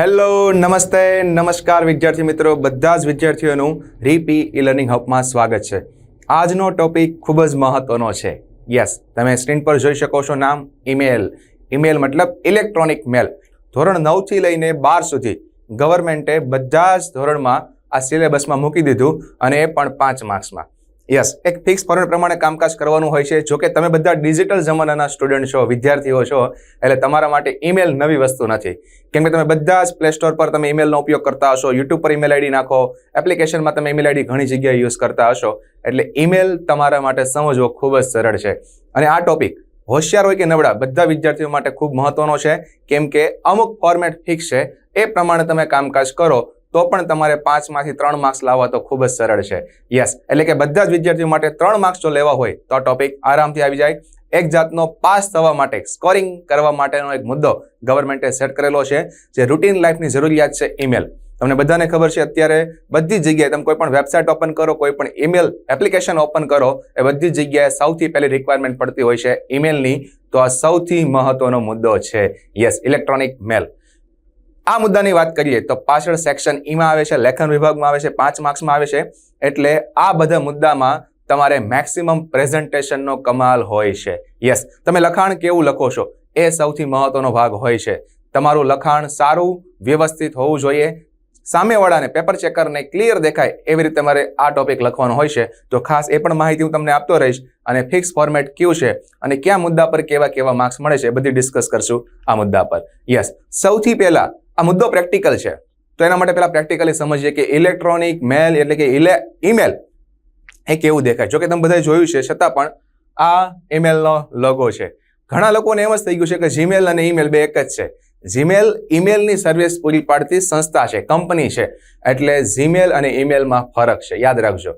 Hello, નમસ્તે, નમસ્કાર વિદ્યાર્થી મિત્રો, બધા જ વિદ્યાર્થીઓનું રીપી ઈ લર્નિંગ હબમાં સ્વાગત છે. આજનો ટોપિક ખૂબ જ મહત્વનો છે. યસ તમે સ્ક્રીન પર જોઈ શકો છો નામ ઈમેલ ઈમેલ મતલબ ઇલેક્ટ્રોનિક મેલ ધોરણ નવથી લઈને બાર સુધી ગવર્મેન્ટે બધા જ ધોરણમાં આ સિલેબસમાં મૂકી દીધું અને એ પણ પાંચ માર્ક્સમાં યસ એક ફિક્સ ફોર્મેટ પ્રમાણે કામકાજ કરવાનું હોય છે. જો કે તમે બધા ડિજિટલ જમાનાના સ્ટુડન્ટ છો, વિદ્યાર્થીઓ છો, એટલે તમારા માટે ઈમેલ નવી વસ્તુ નથી. કેમ કે તમે બધા જ પ્લે સ્ટોર પર તમે ઈમેલનો ઉપયોગ કરતા હશો યુટ્યુબ પર ઈમેલ આઈડી નાખો એપ્લિકેશનમાં તમે ઈમેલ આઈડી ઘણી જગ્યાએ યુઝ કરતા હશો. એટલે ઈમેલ તમારા માટે સમજવો ખૂબ જ સરળ છે. અને આ ટોપિક હોશિયાર હોય કે નબળા, બધા વિદ્યાર્થીઓ માટે ખૂબ મહત્વનો છે. કેમ કે અમુક ફોર્મેટ ફિક્સ છે. એ પ્રમાણે તમે કામકાજ કરો. તો પણ તમારે પાંચમાંથી ત્રણ માર્ક્સ લાવવા તો ખૂબ જ સરળ છે. યસ એટલે કે બધા જ વિદ્યાર્થીઓ માટે ત્રણ માર્ક્સ જો લેવા હોય તો આ ટોપિક આરામથી આવી જાય. એક જાતનો પાસ થવા માટે સ્કોરિંગ કરવા માટેનો એક મુદ્દો ગવર્મેન્ટે સેટ કરેલો છે, જે રૂટીન લાઈફની જરૂરિયાત છે ઈમેલ તમને બધાને ખબર છે અત્યારે બધી જગ્યાએ તમે કોઈ પણ વેબસાઇટ ઓપન કરો કોઈ પણ ઈમેલ એપ્લિકેશન ઓપન કરો, એ બધી જગ્યાએ સૌથી પહેલી રિક્વાયરમેન્ટ પડતી હોય છે ઈમેલની તો આ સૌથી મહત્વનો મુદ્દો છે. યસ ઇલેક્ટ્રોનિક મેલ આ મુદ્દાની વાત કરીએ તો પાછળ સેક્શન ઈમાં આવે છે, લેખન વિભાગમાં આવે છે, પાંચ માર્ક્સમાં આવે છે. એટલે આ બધા મુદ્દામાં તમારે મેક્સિમમ પ્રેઝન્ટેશનનો કમાલ હોય છે. યસ તમે લખાણ કેવું લખો છો? એ સૌથી મહત્વનો ભાગ હોય છે. તમારું લખાણ સારું, વ્યવસ્થિત હોવું જોઈએ. સામેવાળાને પેપર ચેકરને ક્લિયર દેખાય એવી રીતે મારે આ ટોપિક લખવાનો હોય છે. તો ખાસ એ પણ માહિતી હું તમને આપતો રહીશ અને ફિક્સ ફોર્મેટ કયું છે અને કયા મુદ્દા પર કેવા કેવા માર્ક્સ મળે છે એ બધી ડિસ્કસ કરશું આ મુદ્દા પર. યસ સૌથી પહેલા આ મુદ્દો પ્રેક્ટિકલ છે. તો એના માટે પેલા પ્રેક્ટિકલી સમજીએ કે ઇલેક્ટ્રોનિક મેલ એટલે કે ઇલે ઈમેલ એ કેવું દેખાય? જો કે તમે બધાએ જોયું છે, છતાં પણ આ ઈમેલનો લોગો છે. ઘણા લોકોને એમ જ થઈ ગયું છે કે જીમેલ અને ઈમેલ બે એક જ છે. જીમેલ ઈમેલની સર્વિસ પૂરી પાડતી સંસ્થા છે કંપની છે. એટલે જીમેલ અને ઈમેલમાં ફરક છે. યાદ રાખજો.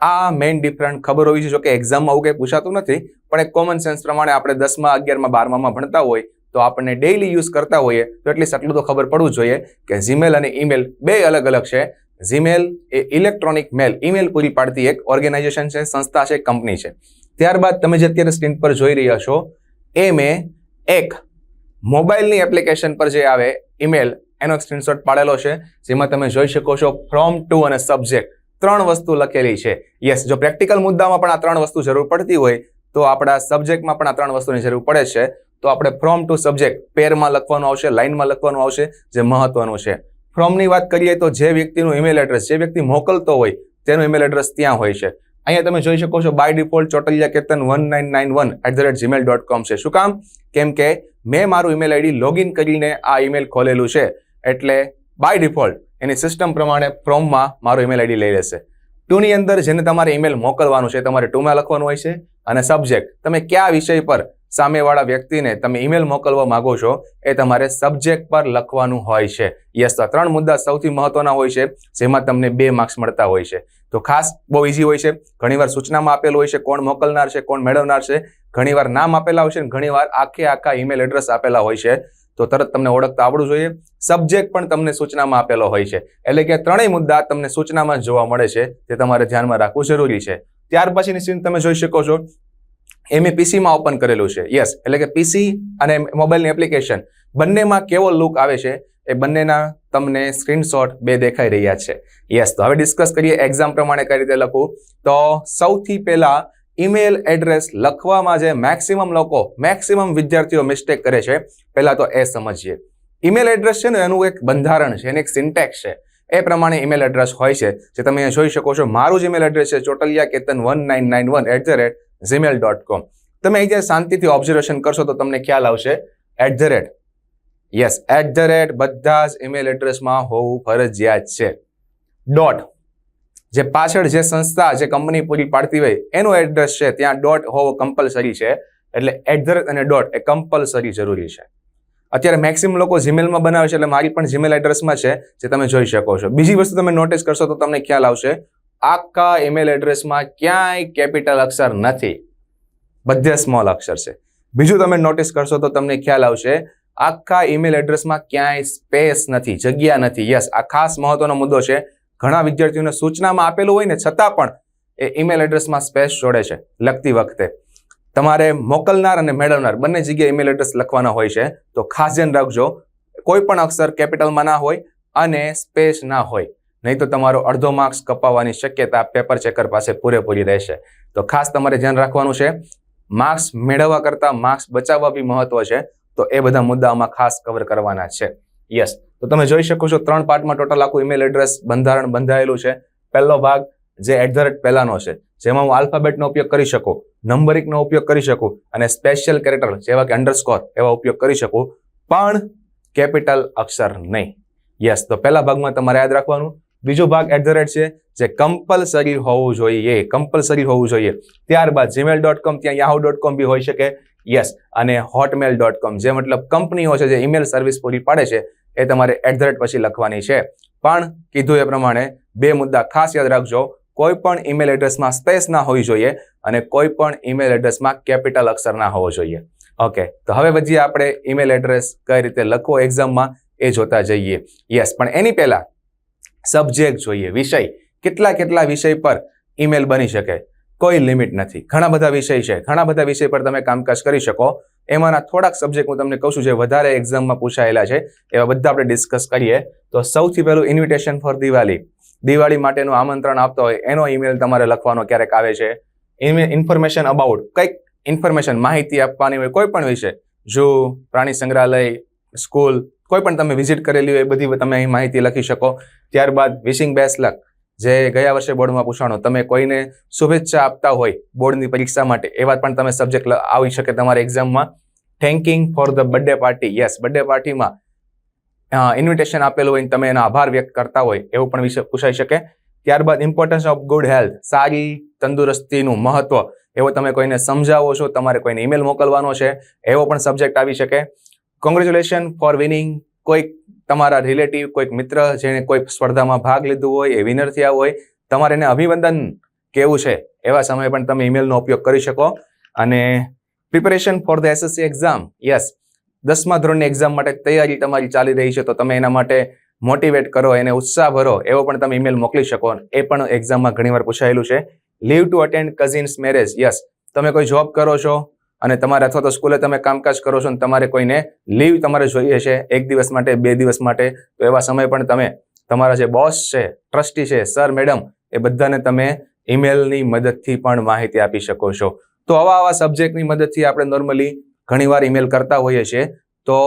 આ મેઇન ડિફરન્ટ ખબર હોવી જોઈએ. જો કે એક્ઝામમાં આવું કંઈ પૂછાતું નથી, પણ એક કોમન સેન્સ પ્રમાણે આપણે દસમા, અગિયારમાં બારમામાં ભણતા હોય તો આપણને ડેઈલી યુઝ કરતા હોઈએ તો એટલીસ્ટ આટલું તો ખબર પડવું જોઈએ કે જીમેલ અને ઈમેલ બે અલગ અલગ છે. જીમેલ એ ઇલેક્ટ્રોનિક મેલ ઈમેલ પૂરી પાડતી એક ઓર્ગેનાઇઝેશન છે, સંસ્થા છે કંપની છે. ત્યારબાદ તમે જે અત્યારે સ્ક્રીન પર જોઈ રહ્યા છો, એ મેં એક મોબાઈલની એપ્લિકેશન પર જે આવે ઈમેલ એનો સ્ક્રીનશોટ પાડેલો છે, જેમાં તમે જોઈ શકો છો ફ્રોમ ટુ અને સબ્જેક્ટ ત્રણ વસ્તુ લખેલી છે. યસ જો પ્રેક્ટિકલ મુદ્દામાં પણ આ ત્રણ વસ્તુ જરૂર પડતી હોય, તો આપણા સબ્જેક્ટમાં પણ આ ત્રણ વસ્તુની જરૂર પડે છે. તો આપણે ફ્રોમ ટુ સબ્જેક્ટ પેરમાં લખવાનું આવશે લાઇનમાં લખવાનું આવશે, જે મહત્વનું છે. ફ્રોમની વાત કરીએ તો જે વ્યક્તિનું ઈમેલ એડ્રેસ જે વ્યક્તિ મોકલતો હોય, તેનું ઈમેલ એડ્રેસ ત્યાં હોય છે. અહીંયા તમે જોઈ શકો છો by default Chotaliya Ketan one nine nine one at the rate Gmail dot com છે. શું કામ? કેમ કે મેં મારું ઈમેલ આઈડી લોગિન કરીને આ ઈમેલ ખોલેલું છે. એટલે બાય ડિફોલ્ટ એની સિસ્ટમ પ્રમાણે ફ્રોમમાં મારું ઈમેલ આઈડી લઈ લેશે. ટુની અંદર જેને તમારે ઈમેલ મોકલવાનું છે તમારે ટુમાં લખવાનું હોય છે. અને સબ્જેક્ટ તમે કયા વિષય પર સામેવાળા વ્યક્તિને તમે ઈમેલ મોકલવા માંગો છો, એ તમારે સબ્જેક્ટ પર લખવાનું હોય છે. યસ તો ત્રણ મુદ્દા સૌથી મહત્વના હોય છે, જેમાં તમને બે માર્ક્સ મળતા હોય છે. તો ખાસ બહુ ઇઝી હોય છે, ઘણીવાર સૂચનામાં આપેલું હોય છે કોણ મોકલનાર છે, કોણ મેળવનાર છે, ઘણીવાર નામ આપેલા હોય છે ઘણીવાર આખે આખા ઈમેલ એડ્રેસ આપેલા હોય છે. તો તરત તમને ઓળખતા આવડવું જોઈએ. સબ્જેક્ટ પણ તમને સૂચનામાં આપેલો હોય છે. એટલે કે ત્રણેય મુદ્દા તમને સૂચનામાં જોવા મળે છે, તે તમારે ધ્યાનમાં રાખવું જરૂરી છે. ત્યાર પછીની સીન તમે જોઈ શકો છો એ પીસીમાં ઓપન કરેલું છે. યસ એટલે કે પીસી અને મોબાઈલની એપ્લિકેશન બંનેમાં કેવો લુક આવે છે એ બંનેના તમને સ્ક્રીનશોટ બે દેખાઈ રહ્યા છે. યસ તો હવે ડિસ્કસ કરીએ એક્ઝામ પ્રમાણે કઈ રીતે લખવું. તો સૌથી પહેલા ઈમેલ એડ્રેસ લખવામાં જે મેક્સિમમ લોકો મેક્સિમમ વિદ્યાર્થીઓ મિસ્ટેક કરે છે, પહેલાં તો એ સમજીએ. ઈમેલ એડ્રેસ છે ને, એનું એક બંધારણ છે, એને એક સિન્ટેક્સ છે. એ પ્રમાણે ઈમેલ એડ્રેસ હોય છે, જે તમે અહીંયા જોઈ શકો છો. મારું જ ઈમેલ એડ્રેસ છે Chotaliya Ketan one nine nine one at the rate Gmail dot com તમે અહીં જ્યારે શાંતિથી ઓબ્ઝર્વેશન કરશો તો તમને ખ્યાલ આવશે at the rate yes at the rate બધા જ ઇમેલ એડ્રેસમાં હોવું ફરજિયાત છે. ડોટ જે પાછળ જે સંસ્થા, જે કંપની પૂરી પાડતી હોય, એનું એડ્રેસ છે, ત્યાં ડોટ હોવો કમ્પલસરી છે. એટલે એટ ધ રેટ અને ડોટ એ કમ્પલસરી જરૂરી છે. અત્યારે મેક્સિમમ લોકો જીમેલમાં બનાવે છે, એટલે મારી પણ જીમેલ એડ્રેસમાં છે, જે તમે જોઈ શકો છો. બીજી વસ્તુ તમે નોટિસ કરશો તો તમને ખ્યાલ આવશે આખા ઈમેલ એડ્રેસમાં ક્યાંય કેપિટલ અક્ષર નથી. બધે સ્મોલ અક્ષર છે. બીજું તમે નોટિસ કરશો તો તમને ખ્યાલ આવશે, આખા ઈમેલ એડ્રેસમાં ક્યાંય સ્પેસ નથી, જગ્યા નથી. યસ આ ખાસ મહત્વનો મુદ્દો છે. ઘણા વિદ્યાર્થીઓને સૂચનામાં આપેલું હોય ને છતાં પણ એ ઈમેલ એડ્રેસમાં સ્પેસ છોડે છે લખતી વખતે. તમારે મોકલનાર અને મેળવનાર બંને જગ્યાએ ઈમેલ એડ્રેસ લખવાના હોય છે. તો ખાસ ધ્યાન રાખજો, કોઈ પણ અક્ષર કેપિટલમાં ના હોય અને સ્પેસ ના હોય. નહીં તો તમારો અડધો માર્ક્સ કપાવવાની શક્યતા પેપર ચેકર પાસે પૂરેપૂરી રહેશે. તો ખાસ તમારે ધ્યાન રાખવાનું છે માર્ક્સ મેળવવા કરતાં માર્ક્સ બચાવવા બી મહત્વ છે. તો એ બધા મુદ્દાઓમાં ખાસ કવર કરવાના છે. યસ તો તમે જોઈ શકો છો, ત્રણ પાર્ટમાં ટોટલ આખું ઈમેલ એડ્રેસ બંધારણ બંધાયેલું છે. પહેલો ભાગ જે એટ ધ રેટ પહેલાનો છે, જેમાં હું આલ્ફાબેટનો ઉપયોગ કરી શકું નંબરિકનો ઉપયોગ કરી શકું અને સ્પેશિયલ કેરેક્ટર જેવા કે અંડરસ્કોર એવા ઉપયોગ કરી શકું. પણ કેપિટલ અક્ષર નહીં. યસ તો પહેલા ભાગમાં તમારે યાદ રાખવાનું બીજો ભાગ એટ ધ રેટ છે, જે કમ્પલસરી હોવું જોઈએ કમ્પલસરી હોવું જોઈએ. ત્યારબાદ જીમેલ ડોટ કોમ ત્યાં યાહુ ડોટ કોમ બી હોઈ શકે. યસ અને હોટમેલ ડોટ કોમ જે મતલબ કંપનીઓ છે, જે ઈમેલ સર્વિસ પૂરી પાડે છે, એ તમારે એટ ધ રેટ પછી લખવાની છે. પણ કીધું એ પ્રમાણે બે મુદ્દા ખાસ યાદ રાખજો. કોઈ પણ ઈમેલ એડ્રેસમાં સ્પેસ ના હોવી જોઈએ અને કોઈ પણ ઈમેલ એડ્રેસમાં કેપિટલ અક્ષર ના હોવો જોઈએ. ઓકે તો હવે પછી આપણે ઈમેલ એડ્રેસ કઈ રીતે લખવો એક્ઝામમાં એ જોતા જઈએ. યસ પણ એની પહેલા સબ્જેક્ટ જોઈએ, વિષય. કેટલા કેટલા વિષય પર ઈમેલ બની શકે? કોઈ લિમિટ નથી. ઘણા બધા વિષય છે. ઘણા બધા વિષય પર તમે કામકાજ કરી શકો. એમાંના થોડાક સબ્જેક્ટ હું તમને કહું છું જે વધારે એક્ઝામમાં પૂછાયેલા છે, એવા બધા આપણે ડિસ્કસ કરીએ. તો સૌથી પહેલું ઇન્વિટેશન ફોર દિવાળી. દિવાળી માટેનું આમંત્રણ આપતો હોય, એનો ઈમેલ તમારે લખવાનો ક્યારેક આવે છે. ઇન્ફોર્મેશન અબાઉટ કંઈક ઇન્ફોર્મેશન માહિતી આપવાની હોય કોઈ પણ વિશે ઝૂ પ્રાણી સંગ્રહાલય સ્કૂલ કોઈ પણ તમે વિઝિટ કરેલી હોય એ બધી તમે અહીં માહિતી લખી શકો. ત્યારબાદ વિશિંગ બેસ્ટ લક જે ગયા વર્ષે બોર્ડમાં પૂછાણો, તમે કોઈને શુભેચ્છા આપતા હોય બોર્ડની પરીક્ષા માટે એવા પણ તમે સબ્જેક્ટ આવી શકે તમારા એક્ઝામમાં thanking for the birthday party yes birthday પાર્ટીમાં ઇન્વિટેશન આપેલું હોય તમે એનો આભાર વ્યક્ત કરતા હોય, એવું પણ વિશે પૂછાઈ શકે. ત્યારબાદ ઇમ્પોર્ટન્સ ઓફ ગુડ હેલ્થ સારી તંદુરસ્તીનું મહત્વ, એવો તમે કોઈને સમજાવો છો, તમારે કોઈને ઈમેલ મોકલવાનો છે, એવો પણ સબ્જેક્ટ આવી શકે. કોંગ્રેચ્યુલેશન ફોર વિનિંગ કોઈક તમારા રિલેટિવ કોઈક મિત્ર જેને કોઈ સ્પર્ધામાં ભાગ લીધો હોય, એ વિનર થયા હોય, તમારે એને અભિનંદન કેવું છે. એવા સમયે પણ તમે ઈમેલનો ઉપયોગ કરી શકો. અને preparation for the SSC exam yes દસમા ધોરણની એક્ઝામ માટે તૈયારી તમારી ચાલી રહી છે, તો તમે એના માટે મોટિવેટ કરો, એને ઉત્સાહ ભરો, એવો પણ તમે ઈમેલ મોકલી શકો. એ પણ એક્ઝામમાં ઘણીવાર પૂછાયેલું છે. Leave to attend cousins marriage yes તમે કોઈ જોબ કરો છો અને તમારે અથવા તો સ્કૂલે તમે કામકાજ કરો છો અને તમારે કોઈને લીવ તમારે જોઈએ છે એક દિવસ માટે, બે દિવસ માટે, તો એવા સમય પણ તમે તમારા જે બોસ છે ટ્રસ્ટી છે સર મેડમ એ બધાને તમે ઈમેલની મદદથી પણ માહિતી આપી શકો છો. તો આવા આવા સબ્જેક્ટની મદદથી આપણે નોર્મલી ઘણીવાર ઈમેલ કરતા હોઈએ છીએ. તો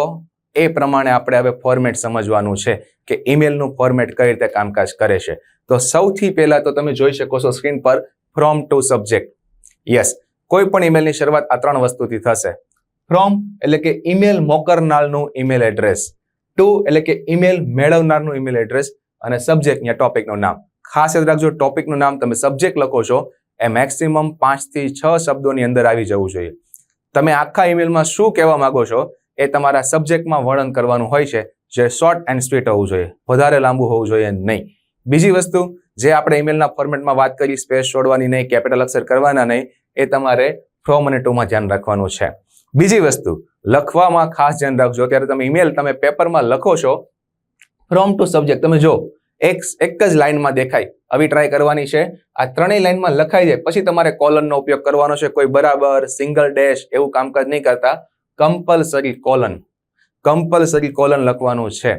એ પ્રમાણે આપણે હવે ફોર્મેટ સમજવાનું છે કે ઈમેલનું ફોર્મેટ કઈ રીતે કામકાજ કરે છે. તો સૌથી પહેલાં તો તમે જોઈ શકો છો સ્ક્રીન પર ફ્રોમ ટુ સબ્જેક્ટ યસ કોઈ પણ ઈમેલની શરૂઆત આ ત્રણ વસ્તુથી થશે. ફ્રોમ એટલે કે ઈમેલ મોકરનારનું ઈમેલ એડ્રેસ ટુ એટલે કે ઈમેલ મેળવનારનું ઈમેલ એડ્રેસ અને સબ્જેક્ટ યા ટોપિકનું નામ. ખાસ યાદ રાખજો ટોપિકનું નામ તમે સબ્જેક્ટ લખો છો, એ મેક્સિમમ પાંચથી છ શબ્દોની અંદર આવી જવું જોઈએ. તમે આખા ઈમેલમાં શું કહેવા માંગો છો, એ તમારા સબ્જેક્ટમાં વર્ણન કરવાનું હોય છે, જે શોર્ટ એન્ડ સ્વીટ હોવું જોઈએ. વધારે લાંબુ હોવું જોઈએ નહીં. બીજી વસ્તુ, જે આપણે ઈમેલના ફોર્મેટમાં વાત કરી સ્પેસ છોડવાની નહીં કેપિટલ અક્ષર કરવાના નહીં એ તમારે ફ્રોમ અને ટુમાં ધ્યાન રાખવાનું છે. બીજી વસ્તુ, લખવામાં ખાસ ધ્યાન રાખજો. ત્યારે તમે ઈમેલ તમે પેપરમાં લખો છો ફ્રોમ ટુ સબ્જેક્ટ તમે જો, એક એક જ લાઇનમાં દેખાય. આવી ટ્રાય કરવાની છે. આ ત્રણેય લાઈનમાં લખાઈ જાય. પછી તમારે કોલનનો ઉપયોગ કરવાનો છે. કોઈ બરાબર સિંગલ ડેશ એવું કામકાજ નહીં કરતા. કમ્પલસરી કોલન કમ્પલસરી કોલન લખવાનું છે.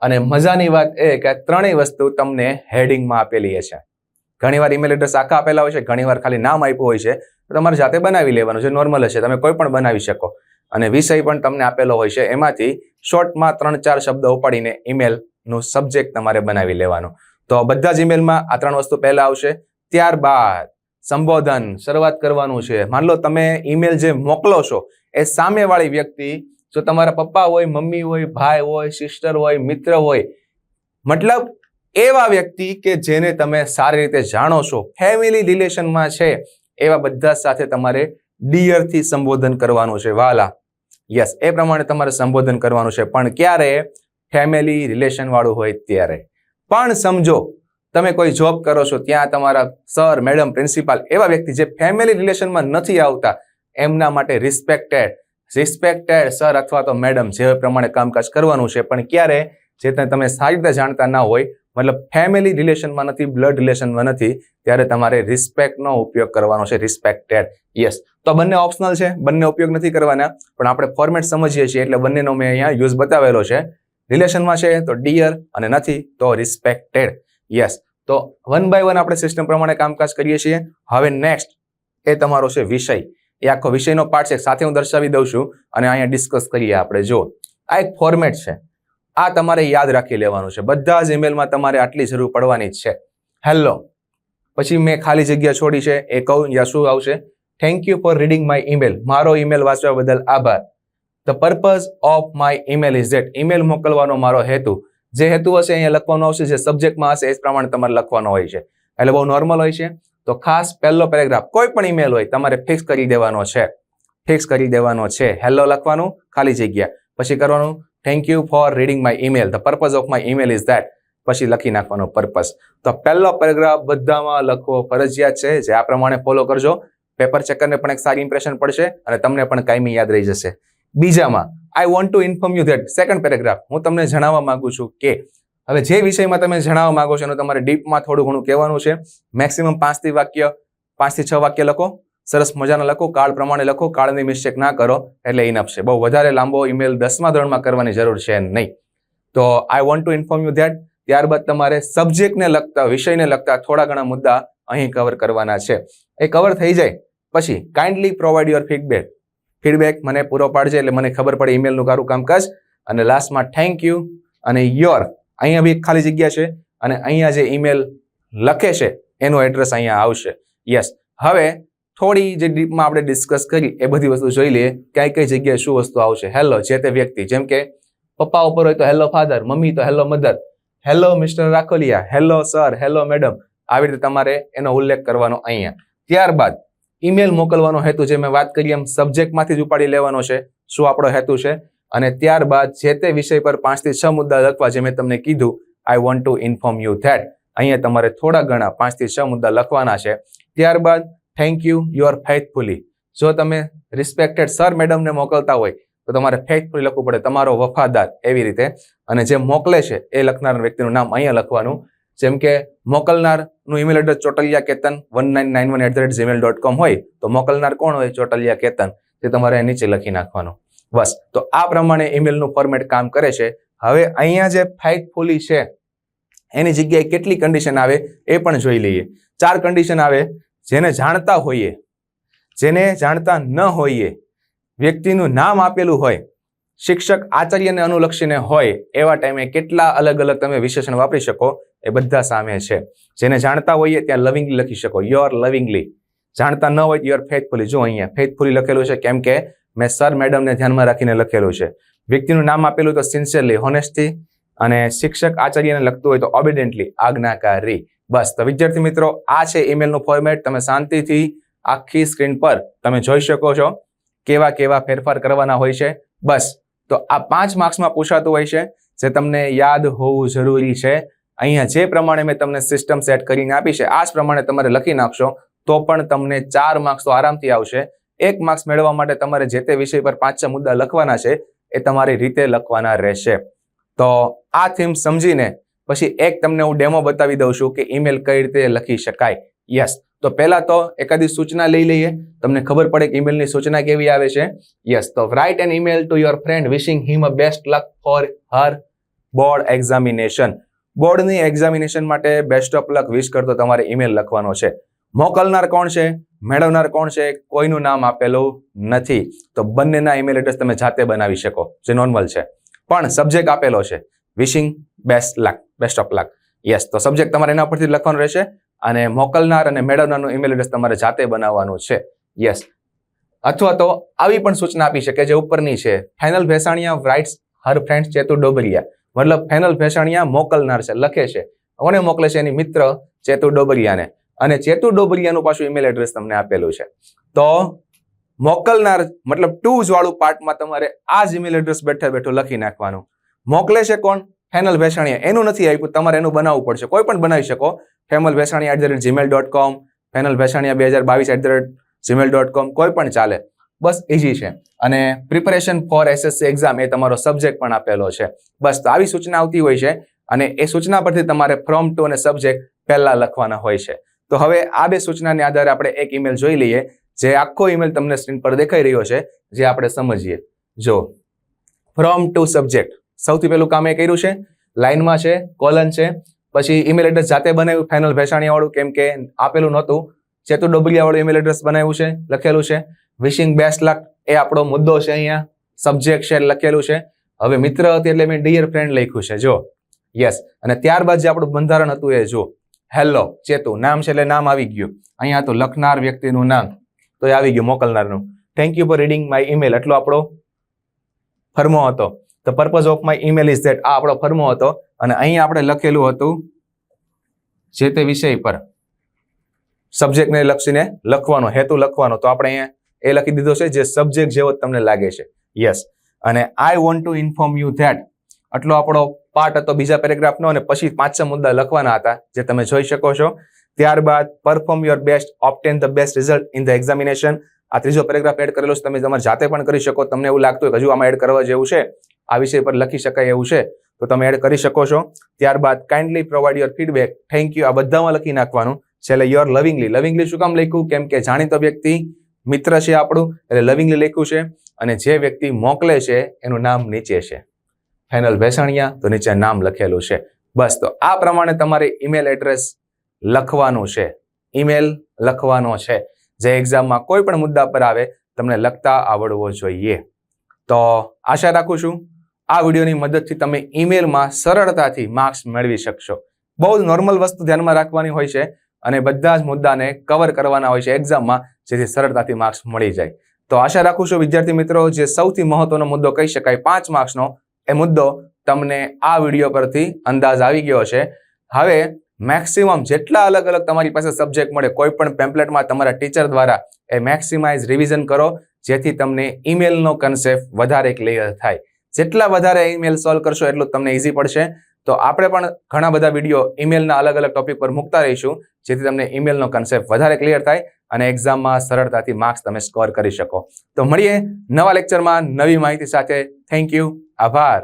અને મજાની વાત એ કે ત્રણેય વસ્તુ તમને હેડિંગમાં આપેલી છે. ઘણીવાર ઈમેલ એડ્રેસ આખા આપેલા હોય છે, ઘણીવાર ખાલી નામ આપ્યું હોય છે. તમારે જાતે બનાવી લેવાનું છે નોર્મલ હશે. તમે કોઈ પણ બનાવી શકો. અને વિષય પણ તમને આપેલો હોય છે, એમાંથી શોર્ટમાં ત્રણ ચાર શબ્દ ઉપાડીને ઈમેલનું સબ્જેક્ટ તમારે બનાવી લેવાનું. તો બધા જ ઈમેલમાં આ ત્રણ વસ્તુ પહેલાં આવશે. ત્યારબાદ સંબોધન શરૂઆત કરવાનું છે. માન લો તમે ઈમેલ જે મોકલો છો, એ સામેવાળી વ્યક્તિ, જો તમારા પપ્પા હોય, મમ્મી હોય, ભાઈ હોય સિસ્ટર હોય, મિત્ર હોય, મતલબ એવા વ્યક્તિ કે જેને તમે સારી રીતે જાણો છો. ફેમિલી રિલેશનમાં છે. એવા બધા સાથે તમારે ડિયરથી સંબોધન કરવાનું છે. વાલા. યસ એ પ્રમાણે તમારે સંબોધન કરવાનું છે. પણ ક્યારે? ફેમિલી રિલેશન વાળું હોય ત્યારે. પણ સમજો, તમે કોઈ જોબ કરો છો, ત્યાં તમારા સર મેડમ પ્રિન્સિપાલ એવા વ્યક્તિ જે ફેમિલી રિલેશનમાં નથી આવતા, એમના માટે રિસ્પેક્ટેડ રિસ્પેક્ટેડ સર અથવા તો મેડમ જે પ્રમાણે કામકાજ કરવાનું છે. પણ ક્યારે? જે તમે સારી રીતે જાણતા ના હોય મતલબ ફેમિલી રિલેશનમાં નથી બ્લડ રિલેશનમાં નથી, ત્યારે તમારે રિસ્પેક્ટનો ઉપયોગ કરવાનો છે રિસ્પેક્ટેડ યસ તો બંને ઓપ્શનલ છે, બંને ઉપયોગ નથી કરવાના, પણ આપણે ફોર્મેટ સમજીએ છીએ, એટલે બંનેનો મેં અહીંયા યુઝ બતાવેલો છે. રિલેશનમાં છે, તો ડિયર અને નથી, તો રિસ્પેક્ટેડ યસ તો વન બાય વન આપણે સિસ્ટમ પ્રમાણે કામકાજ કરીએ છીએ. હવે નેક્સ્ટ એ તમારો છે વિષય. એ આખો વિષયનો પાર્ટ છે, સાથે હું દર્શાવી દઉં છું, અને અહીંયા ડિસ્કસ કરીએ આપણે. જો, આ એક ફોર્મેટ છે. આ તમારે યાદ રાખી લેવાનું છે. બધા જ ઈમેલમાં તમારે આટલી જરૂર પડવાની જ છે. હેલો પછી મેં ખાલી જગ્યા છોડી છે. એ કહું યા શું આવશે? Thank you for reading my email મારો ઈમેલ વાંચવા બદલ આભાર. The purpose of my email is that email મોકલવાનો મારો હેતુ. જે હેતુ હશે અહીંયા લખવાનો આવશે. જે સબ્જેક્ટમાં હશે એ પ્રમાણે તમારે લખવાનો હોય છે. એટલે બહુ નોર્મલ હોય છે. તો ખાસ પહેલો પેરેગ્રાફ કોઈ પણ ઈમેલ હોય, તમારે ફિક્સ કરી દેવાનો છે. ફિક્સ કરી દેવાનો છે. હેલો લખવાનું, ખાલી જગ્યા. પછી કરવાનું thank you for reading my email the purpose of my email is that પછી લખી નાખવાનો પર્પઝ તો પહેલો પેરેગ્રાફ બધામાં લખવો ફરજિયાત છે. જે આ પ્રમાણે ફોલો કરજો. પેપર ચેકરને પણ એક સારી ઇમ્પ્રેશન પડશે અને તમને પણ કાયમી યાદ રહી જશે. બીજામાં I want to inform you that second paragraph હું તમને જણાવવા માંગુ છું કે, હવે જે વિષયમાં તમે જણાવવા માંગો છો એનું તમારે ડીપમાં થોડું ઘણું કહેવાનું છે. મેક્સિમમ પાંચથી વાક્ય, પાંચથી છ વાક્ય લખો. સરસ મજાના લખો, કાળ પ્રમાણે લખો, કાળની મિસ્ટેક ના કરો, એટલે ઇનફ છે. બહુ વધારે લાંબો ઈમેલ દસમા ધોરણમાં કરવાની જરૂર છે નહીં. તો I want to inform you that ત્યારબાદ તમારે સબ્જેક્ટને લગતા, વિષયને લગતા થોડા ઘણા મુદ્દા અહીં કવર કરવાના છે. એ કવર થઈ જાય. પછી kindly provide your feedback feedback મને પૂરો પાડજે એટલે મને ખબર પડે ઈમેલનું કારું કામકાજ. અને લાસ્ટમાં થેન્ક યુ અને યોર અહીંયા બી ખાલી જગ્યા છે અને અહીંયા જે ઈમેલ લખે છે, એનું એડ્રેસ અહીંયા આવશે. યસ હવે થોડી જે ડીપમાં આપણે ડિસ્કસ કરી એ બધી વસ્તુ જોઈ લઈએ કઈ કઈ જગ્યાએ શું વસ્તુ આવશે? હેલો જે તે વ્યક્તિ, જેમ કે પપ્પા ઉપર હોય તો હેલો ફાધર મમ્મી તો hello mother hello mister Rakholiya hello sir hello madam આવી રીતે તમારે એનો ઉલ્લેખ કરવાનો અહીંયા. ત્યારબાદ ઈમેલ મોકલવાનો હેતુ જે મેં વાત કરી એમ સબ્જેક્ટમાંથી જ ઉપાડી લેવાનો છે, શું આપણો હેતુ છે? અને ત્યારબાદ જે તે વિષય પર પાંચથી છ મુદ્દા લખવા જે મેં તમને કીધું I want to inform you that અહીંયા તમારે થોડા ઘણા પાંચથી છ મુદ્દા લખવાના છે. ત્યારબાદ thank you you are faithfully જો તમે રિસ્પેક્ટેડ સર મેડમને મોકલતા હોય, તો તમારે ફેથફુલી લખવું પડે. તમારો વફાદાર, એવી રીતે. અને જે મોકલે છે, એ લખનાર વ્યક્તિનું નામ અહીંયા લખવાનું. જેમ કે, મોકલનારનું email address Chotaliya Ketan one nine nine one at the rate Gmail dot com હોય, તો મોકલનાર કોણ હોય? ચોટલિયા કેતન તે તમારે નીચે લખી નાખવાનું. બસ. તો આ પ્રમાણે ઈમેલનું ફોર્મેટ કામ કરે છે. હવે અહીંયા જે ફેથફુલી છે, એની જગ્યાએ કેટલી કન્ડિશન આવે, એ પણ જોઈ લઈએ. ચાર કન્ડિશન આવે. જેને જાણતા હોઈએ, જેને જાણતા ન હોઈએ, વ્યક્તિનું નામ આપેલું હોય, શિક્ષક આચાર્યને અનુલક્ષીને હોય, એવા ટાઈમે કેટલા અલગ અલગ તમે વિશેષણ વાપરી શકો, એ બધા સામે છે. જેને જાણતા હોઈએ ત્યાં લવિંગલી લખી શકો. યોર લવિંગલી જાણતા ન હોય યોર ફેથફુલી જો અહીંયા ફેથફુલી લખેલું છે, કેમ કે મેં સર મેડમને ધ્યાનમાં રાખીને લખેલું છે. વ્યક્તિનું નામ આપેલું તો સિન્સિયરલી હોનેસ્ટી અને શિક્ષક આચાર્યને લખતું હોય તો ઓબિડેન્ટલી આજ્ઞાકારી. બસ. તો વિદ્યાર્થી મિત્રો, આ છે ઈમેલનું ફોર્મેટ તમે શાંતિથી આખી સ્ક્રીન પર તમે જોઈ શકો છો કેવા કેવા ફેરફાર કરવાના હોય છે. બસ. તો આ પાંચ માર્ક્સમાં પૂછાતું હોય છે, જે તમને યાદ હોવું જરૂરી છે. અહીંયા જે પ્રમાણે મેં તમને સિસ્ટમ સેટ કરીને આપી છે, આ જ પ્રમાણે તમારે લખી નાખશો, તો પણ તમને ચાર માર્ક્સ તો આરામથી આવશે. એક માર્ક્સ મેળવવા માટે તમારે જે તે વિષય પર પાંચ છ મુદ્દા લખવાના છે, એ તમારી રીતે લખવાના રહેશે. તો આ થીમ સમજીને પછી એક તમને હું ડેમો બતાવી દઉં છું કે ઈમેલ કઈ રીતે લખી શકાય. યસ તો પહેલાં તો એકાદી સૂચના લઈ લઈએ. તમને ખબર પડે કે ઈમેલની સૂચના કેવી આવે છે? યસ તો write an email to your friend wishing him a best luck for her board examination બોર્ડની એક્ઝામિનેશન માટે બેસ્ટ ઓફ લક વિશ કરતો તમારે ઈમેલ લખવાનો છે. મોકલનાર કોણ છે? મેળવનાર કોણ છે? કોઈનું નામ આપેલું નથી. તો બંનેના ઈમેલ એડ્રેસ તમે જાતે બનાવી શકો. જે નોર્મલ છે. પણ સબ્જેક્ટ આપેલો છે. Wishing best luck best of luck yes તો સબ્જેક્ટ તમારે એના પરથી લખવાનું રહેશે અને મોકલનાર અને મેળવનારનું ઈમેલ એડ્રેસ તમારે જાતે બનાવવાનું છે. યસ અથવા તો આવી પણ સૂચના આપી શકે જે ઉપરની છે. Final Bhesaniya writes her friend Chetu Dobariya મતલબ ફાઇનલ ભેસાણિયા મોકલનાર છે, લખે છે. કોને મોકલે છે? એની મિત્ર ચેતુ ડોબરિયાને અને ચેતુ ડોબરિયાનું પાછું ઈમેલ એડ્રેસ તમને આપેલું છે. તો મોકલનાર, મતલબ ટુ પાર્ટમાં તમારે આ જ ઈમેલ એડ્રેસ બેઠે બેઠું લખી નાખવાનું. મોકલે છે કોણ? ફેનલ ભેસાણીયા એનું નથી આપ્યું, તમારે એનું બનાવવું પડશે. કોઈ પણ બનાવી શકો. ફેમલ Bhesaniya at the rate Gmail dot com ફેનલ Bhesaniya બે હજાર બાવીસ at the rate Gmail dot com કોઈ પણ ચાલે. બસ ઇઝી છે. અને પ્રિપેરેશન ફોર એસએસસી એક્ઝામ એ તમારો સબ્જેક્ટ પણ આપેલો છે. બસ તો આવી સૂચના આવતી હોય છે અને એ સૂચના પરથી તમારે ફ્રોમ ટુ અને સબ્જેક્ટ પહેલાં લખવાના હોય છે. તો હવે આ બે સૂચનાને આધારે આપણે એક ઈમેલ જોઈ લઈએ, જે આખો ઈમેલ તમને સ્ક્રીન પર દેખાઈ રહ્યો છે, જે આપણે સમજીએ. જો ફ્રોમ ટુ સબ્જેક્ટ સૌથી પહેલું કામ એ કર્યું છે. લાઇનમાં છે, કોલન છે. પછી ઈમેલ એડ્રેસ જાતે બનાવ્યું ફાઇનલ ભેસાણીયાવાળું, કેમ કે આપેલું નહોતું. ચેતુ ડોબલિયા વાળું ઈમેલ એડ્રેસ બનાવ્યું છે, લખેલું છે. વિશિંગ બેસ્ટ લક એ આપણો મુદ્દો છે અહીંયા. સબ્જેક્ટ છે, લખેલું છે. હવે મિત્ર હતી એટલે મેં ડિયર ફ્રેન્ડ લખ્યું છે જો યસ અને ત્યારબાદ જે આપણું બંધારણ હતું એ જો હેલો ચેતુ. નામ છે એટલે નામ આવી ગયું. અહીંયા તો લખનાર વ્યક્તિનું નામ. તો એ આવી ગયું, મોકલનારનું. Thank you for reading my email એટલો આપણો ફરમો હતો. The purpose of my email is that આ આપણો ફર્મો હતો અને અહીં આપણે લખેલું હતું જે તે વિષય પર. સબ્જેક્ટને લક્ષીને લખવાનો, હેતુ લખવાનો. તો આપણે અહીંયા એ લખી દીધો છે જે સબ્જેક્ટ જેવો તમને લાગે છે. યસ અને I want to inform you that આટલો આપણો પાર્ટ હતો બીજા પેરેગ્રાફનો અને પછી પાંચસા મુદ્દા લખવાના હતા, જે તમે જોઈ શકો છો. ત્યારબાદ perform your best obtain the best result in the examination આ ત્રીજો પેરેગ્રાફ એડ કરેલો છે, તમે તમારે જાતે પણ કરી શકો. તમને એવું લાગતું હોય હજુ આમાં એડ કરવા જેવું છે. આ વિષય પર લખી શકાય એવું છે. તો તમે એડ કરી શકો છો. ત્યારબાદ kindly provide your feedback thank you આ બધામાં લખી નાખવાનું. છેલ્લે યોર લવિંગલી લવિંગલી શું કામ લખ્યું? કેમ કે જાણીતો વ્યક્તિ, મિત્ર છે આપણું, એટલે લવિંગલી લખ્યું છે. અને જે વ્યક્તિ મોકલે છે, એનું નામ નીચે છે. ફાઇનલ ભેસાણિયા, તો નીચે નામ લખેલું છે. બસ, તો આ પ્રમાણે તમારે ઈમેલ એડ્રેસ લખવાનું છે. ઈમેલ લખવાનો છે. જે એક્ઝામમાં કોઈ પણ મુદ્દા પર આવે, તમને લખતા આવડવો જોઈએ. તો આશા રાખું છું આ વિડીયોની મદદથી તમે ઈમેલમાં સરળતાથી માર્ક્સ મેળવી શકશો. બહુ જ નોર્મલ વસ્તુ ધ્યાનમાં રાખવાની હોય છે અને બધા જ મુદ્દાને કવર કરવાના હોય છે એક્ઝામમાં, જેથી સરળતાથી માર્ક્સ મળી જાય. તો આશા રાખું છું, વિદ્યાર્થી મિત્રો, જે સૌથી મહત્વનો મુદ્દો કહી શકાય પાંચ માર્ક્સનો, એ મુદ્દો તમને આ વીડિયો પરથી અંદાજ આવી ગયો છે. હવે, મેક્સિમમ જેટલા અલગ અલગ તમારી પાસે સબ્જેક્ટ મળે કોઈ પણ પેમ્પલેટમાં તમારા ટીચર દ્વારા એ મેક્સિમાઇઝ રિવિઝન કરો, જેથી તમને ઈમેલનો કન્સેપ્ટ વધારે ક્લિયર થાય. જેટલા વધારે ઈમેલ સોલ્વ કરશો એટલું તમને ઇઝી પડશે. તો આપણે પણ ઘણા બધા વીડિયો ઈમેલના અલગ અલગ ટોપિક પર મૂકતા રહીશું, જેથી તમને ઈમેલનો કન્સેપ્ટ વધારે ક્લિયર થાય અને એક્ઝામમાં સરળતાથી માર્ક્સ તમે સ્કોર કરી શકો. તો મળીએ નવા લેક્ચરમાં નવી માહિતી સાથે. થેન્ક યુ આભાર.